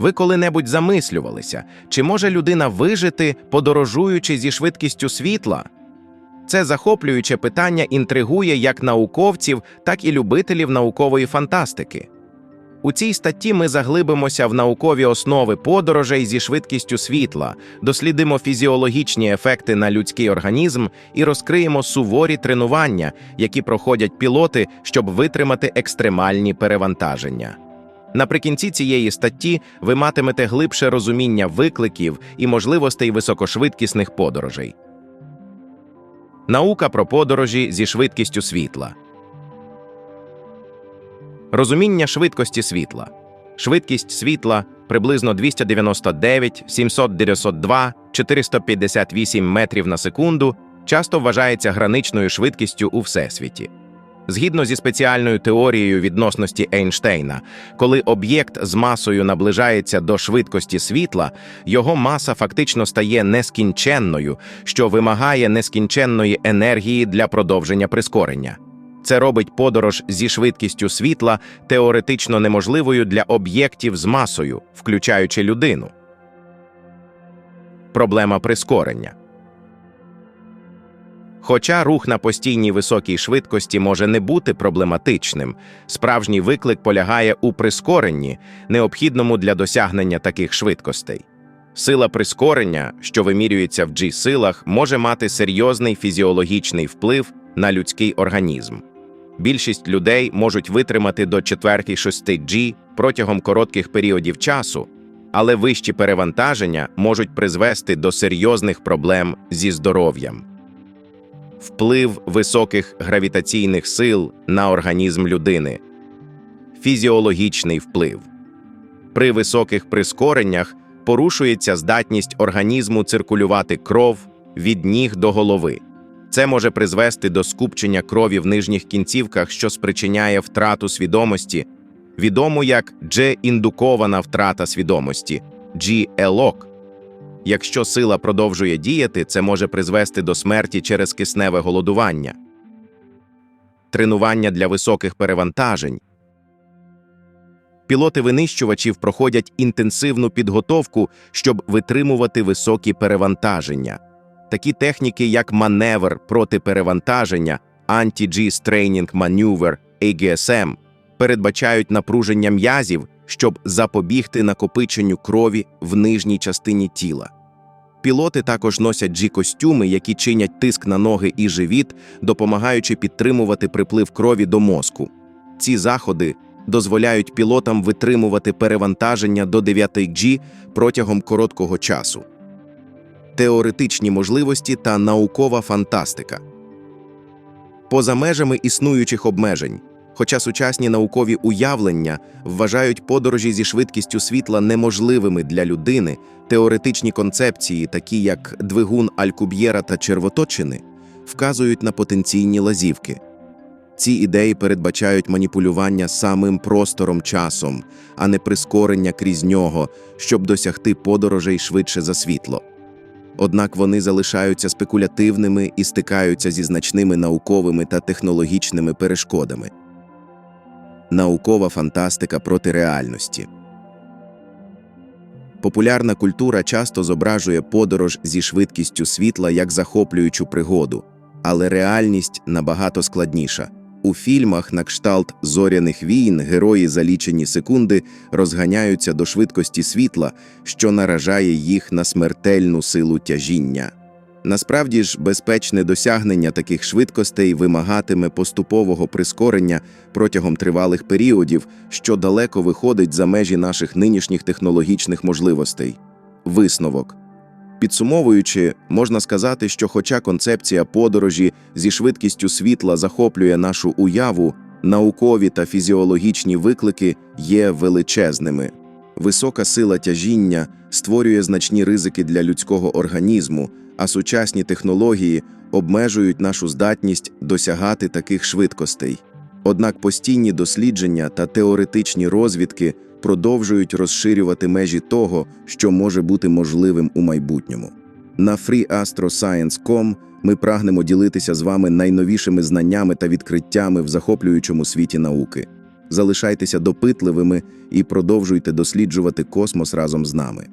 Ви коли-небудь замислювалися, чи може людина вижити, подорожуючи зі швидкістю світла? Це захоплююче питання інтригує як науковців, так і любителів наукової фантастики. У цій статті ми заглибимося в наукові основи подорожей зі швидкістю світла, дослідимо фізіологічні ефекти на людський організм і розкриємо суворі тренування, які проходять пілоти, щоб витримати екстремальні перевантаження. Наприкінці цієї статті ви матимете глибше розуміння викликів і можливостей високошвидкісних подорожей. Наука про подорожі зі швидкістю світла. Розуміння швидкості світла. Швидкість світла приблизно 299, 792, 458 метрів на секунду часто вважається граничною швидкістю у всесвіті. Згідно зі спеціальною теорією відносності Ейнштейна, коли об'єкт з масою наближається до швидкості світла, його маса фактично стає нескінченною, що вимагає нескінченної енергії для продовження прискорення. Це робить подорож зі швидкістю світла теоретично неможливою для об'єктів з масою, включаючи людину. Проблема прискорення. Хоча рух на постійній високій швидкості може не бути проблематичним, справжній виклик полягає у прискоренні, необхідному для досягнення таких швидкостей. Сила прискорення, що вимірюється в G-силах, може мати серйозний фізіологічний вплив на людський організм. Більшість людей можуть витримати до 4-6 G протягом коротких періодів часу, але вищі перевантаження можуть призвести до серйозних проблем зі здоров'ям. Вплив високих гравітаційних сил на організм людини. Фізіологічний вплив. При високих прискореннях порушується здатність організму циркулювати кров від ніг до голови. Це може призвести до скупчення крові в нижніх кінцівках, що спричиняє втрату свідомості, відому як G-індукована втрата свідомості G-ELOC. Якщо сила продовжує діяти, це може призвести до смерті через кисневе голодування. Тренування для високих перевантажень. Пілоти винищувачів проходять інтенсивну підготовку, щоб витримувати високі перевантаження. Такі техніки, як маневр проти перевантаження, Anti-G-Straining Maneuver, AGSM, передбачають напруження м'язів, щоб запобігти накопиченню крові в нижній частині тіла. Пілоти також носять G-костюми, які чинять тиск на ноги і живіт, допомагаючи підтримувати приплив крові до мозку. Ці заходи дозволяють пілотам витримувати перевантаження до 9 G протягом короткого часу теоретичні можливості та наукова фантастика. Поза межами існуючих обмежень, хоча сучасні наукові уявлення вважають подорожі зі швидкістю світла неможливими для людини, теоретичні концепції, такі як двигун Алькуб'єра та червоточини, вказують на потенційні лазівки. Ці ідеї передбачають маніпулювання самим простором часом, а не прискорення крізь нього, щоб досягти подорожей швидше за світло однак вони залишаються спекулятивними і стикаються зі значними науковими та технологічними перешкодами. Наукова фантастика проти реальності. Популярна культура часто зображує подорож зі швидкістю світла як захоплюючу пригоду, але реальність набагато складніша. У фільмах на кшталт зоряних війн герої за лічені секунди розганяються до швидкості світла, що наражає їх на смертельну силу тяжіння. Насправді ж, безпечне досягнення таких швидкостей вимагатиме поступового прискорення протягом тривалих періодів, що далеко виходить за межі наших нинішніх технологічних можливостей. Висновок Підсумовуючи, можна сказати, що, хоча концепція подорожі зі швидкістю світла захоплює нашу уяву, наукові та фізіологічні виклики є величезними. Висока сила тяжіння створює значні ризики для людського організму, а сучасні технології обмежують нашу здатність досягати таких швидкостей. Однак постійні дослідження та теоретичні розвідки продовжують розширювати межі того, що може бути можливим у майбутньому. На freeastroscience.com ми прагнемо ділитися з вами найновішими знаннями та відкриттями в захоплюючому світі науки. Залишайтеся допитливими і продовжуйте досліджувати космос разом з нами.